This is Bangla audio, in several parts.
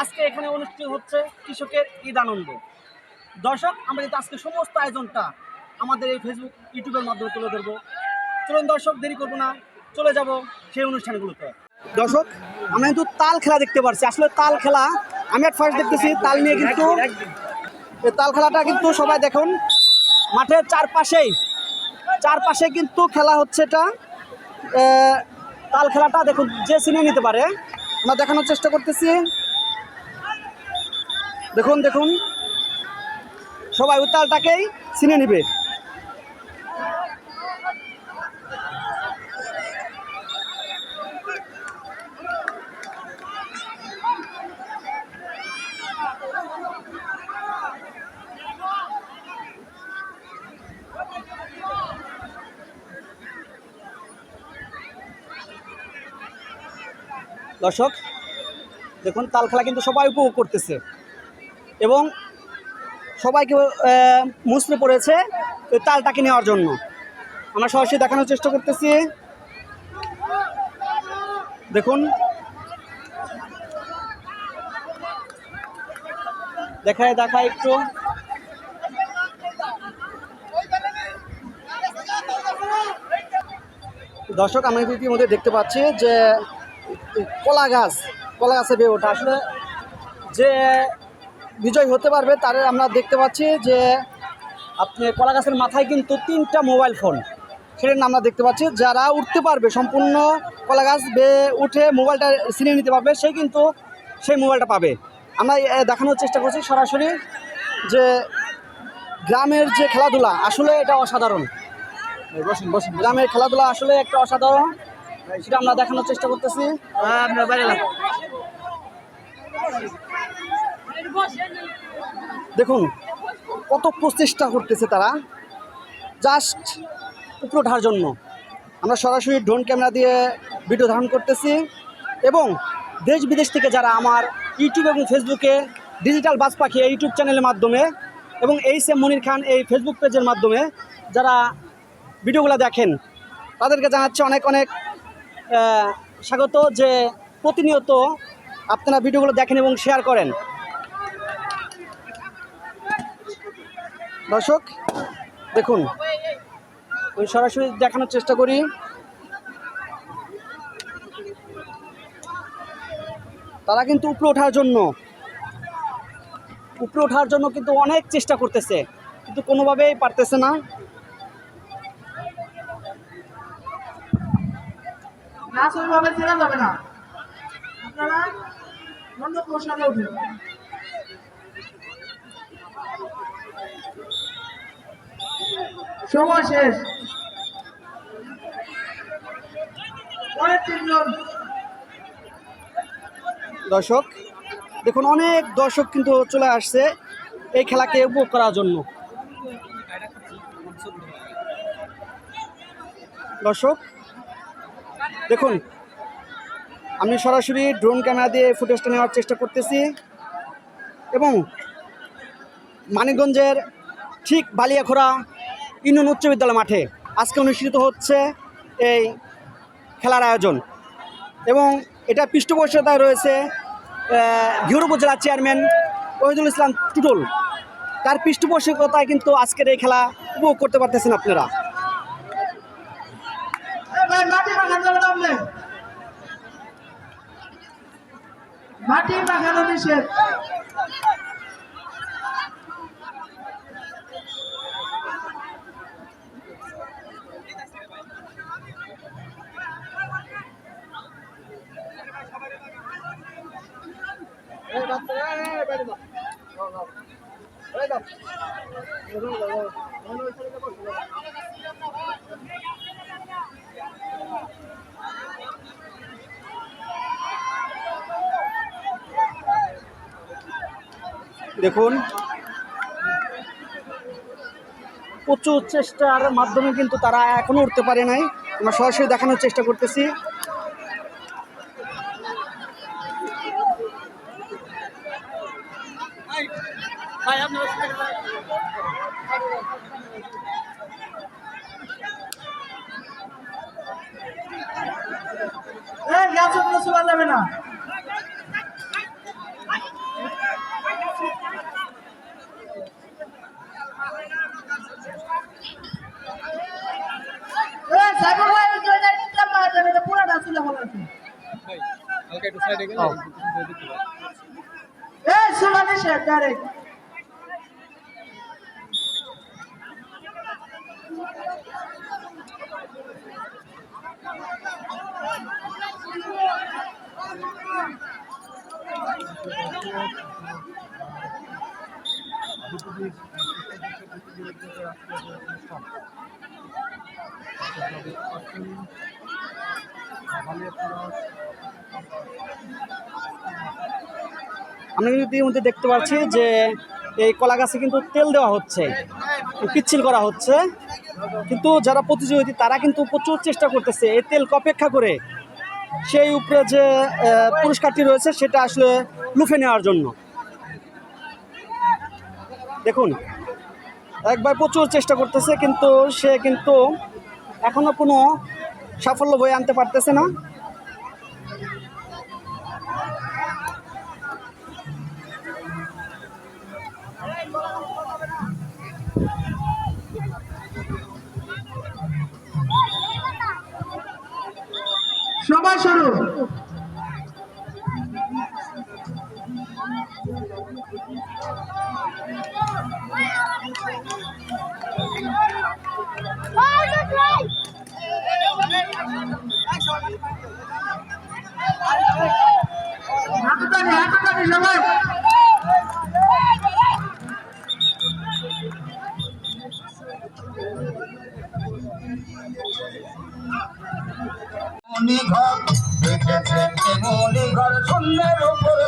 আজকে এখানে অনুষ্ঠিত হচ্ছে কৃষকের ঈদ আনন্দ। দর্শক, আমরা কিন্তু আজকে সমস্ত আয়োজনটা আমাদের এই ফেসবুক ইউটিউবের মাধ্যমে তুলে ধরবো। চলুন দর্শক, দেরি করব না, চলে যাব সেই অনুষ্ঠানগুলোতে। দর্শক, আমরা কিন্তু তাল খেলা দেখতে পারছি। আসলে তাল খেলা, আমি এক ফার্স্ট দেখতেছি, তাল নিয়ে কিন্তু তাল খেলাটা কিন্তু সবাই দেখুন, মাঠের চারপাশেই চারপাশে কিন্তু খেলা হচ্ছে এটা। তাল খেলাটা দেখুন, যে চিনে নিতে পারে, আমরা দেখানোর চেষ্টা করতেছি। দেখুন দেখুন। সবাই ওই তালটাকেই চিনে নিবে। দর্শক, দেখুন তাল খেলা কিন্তু সবাই উপভোগ করতেছে। এবং সবাইকে মুসড়ে পড়েছে ওই তালটাকে নেওয়ার জন্য। আমরা সরাসরি দেখানোর চেষ্টা করতেছি। দেখুন। দেখায় দেখায় একটু। দর্শক, আমরা ইতিমধ্যে দেখতে পাচ্ছি যে কলা গাছ, কলা গাছে বেয়ে ওঠা। আসলে যে বিজয় হতে পারবে তার আমরা দেখতে পাচ্ছি যে আপনি কলা গাছের মাথায় কিন্তু তিনটা মোবাইল ফোন। সেটার আমরা দেখতে পাচ্ছি। যারা উঠতে পারবে সম্পূর্ণ কলা গাছ বেয়ে উঠে মোবাইলটা ছিনিয়ে নিতে পারবে সে কিন্তু সেই মোবাইলটা পাবে। আমরা দেখানোর চেষ্টা করছি সরাসরি যে গ্রামের যে খেলাধুলা আসলে এটা অসাধারণ। গ্রামের খেলাধুলা আসলে একটা অসাধারণ। সেটা আমরা দেখানোর চেষ্টা করতেছি। দেখুন, কত প্রচেষ্টা করতেছে তারা। জাস্ট উপরে ওঠার জন্য। আমরা সরাসরি ড্রোন ক্যামেরা দিয়ে ভিডিও ধারণ করতেছি এবং দেশ বিদেশ থেকে যারা আমার ইউটিউব এবং ফেসবুকে ডিজিটাল বাস পাখি ইউটিউব চ্যানেলের মাধ্যমে এবং এইচ এম মনির খান এই ফেসবুক পেজের মাধ্যমে যারা ভিডিওগুলো দেখেন, তাদেরকে জানাচ্ছে অনেক অনেক স্বাগত যে প্রতিনিয়ত আপনারা ভিডিওগুলো দেখেন এবং শেয়ার করেন। দর্শক, দেখুন, আমি সরাসরি দেখানোর চেষ্টা করি। তারা কিন্তু উপরে ওঠার জন্য, উপরে ওঠার জন্য কিন্তু অনেক চেষ্টা করতেছে, কিন্তু কোনোভাবেই পারতেছে না। ওইভাবে ছেড়ে যাবে না। আপনারা অন্য উঠেন সময় শেষ। দর্শক, দেখুন, অনেক দর্শক কিন্তু চলে আসছে এই খেলাকে উপভোগ করার জন্য। দর্শক, দেখুন, আমি সরাসরি ড্রোন ক্যামেরা দিয়ে ফুটেজটা নেওয়ার চেষ্টা করতেছি এবং মানিকগঞ্জের ঠিক বালিয়াখোড়া ইউনিয়ন উচ্চ বিদ্যালয় মাঠে। আজকে অনুষ্ঠিত হচ্ছে এই খেলার আয়োজন। এবং এটা পৃষ্ঠপোষকতায় রয়েছে ঘিউর উপজেলার চেয়ারম্যান ওহিদুল ইসলাম টুটুল। তার পৃষ্ঠপোষকতায় কিন্তু আজকের এই খেলা উপভোগ করতে পারতেছেন আপনারা। মাটি মাখান যাবে না আপনি মাটি মাখানো নিষেধ। দেখুন। প্রচুর চেষ্টার মাধ্যমে কিন্তু তারা এখনও উঠতে পারে নাই। আমরা সরাসরি দেখানোর চেষ্টা করতেছি। না। ডাইরেক্ট আমরা কিন্তু ইতিমধ্যে দেখতে পাচ্ছি যে এই কলা গাছে কিন্তু তেল দেওয়া হচ্ছে, পিচ্ছিল করা হচ্ছে। কিন্তু যারা প্রতিযোগী, তারা কিন্তু প্রচুর চেষ্টা করতেছে এই তেলকে অপেক্ষা করে। সেই উপরে যে পুরস্কারটি রয়েছে, সেটা আসলে লুফে নেওয়ার জন্য। দেখুন, একবার প্রচুর চেষ্টা করতেছে, কিন্তু সে কিন্তু এখনও কোনো সাফল্য বয়ে আনতে পারতেছে না। সময় শুরু হাততালি হাততালি ঘর দেখেছেন মণিঘর শূন্যের উপর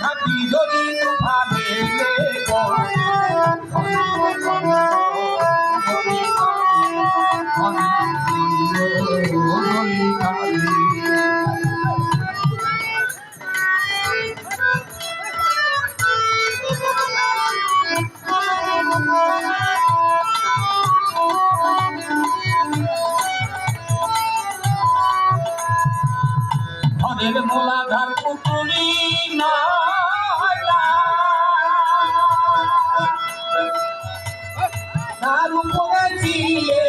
খাকি যদি? ঘরের মোলাধার পুতুলি না তার উপরে দিয়ে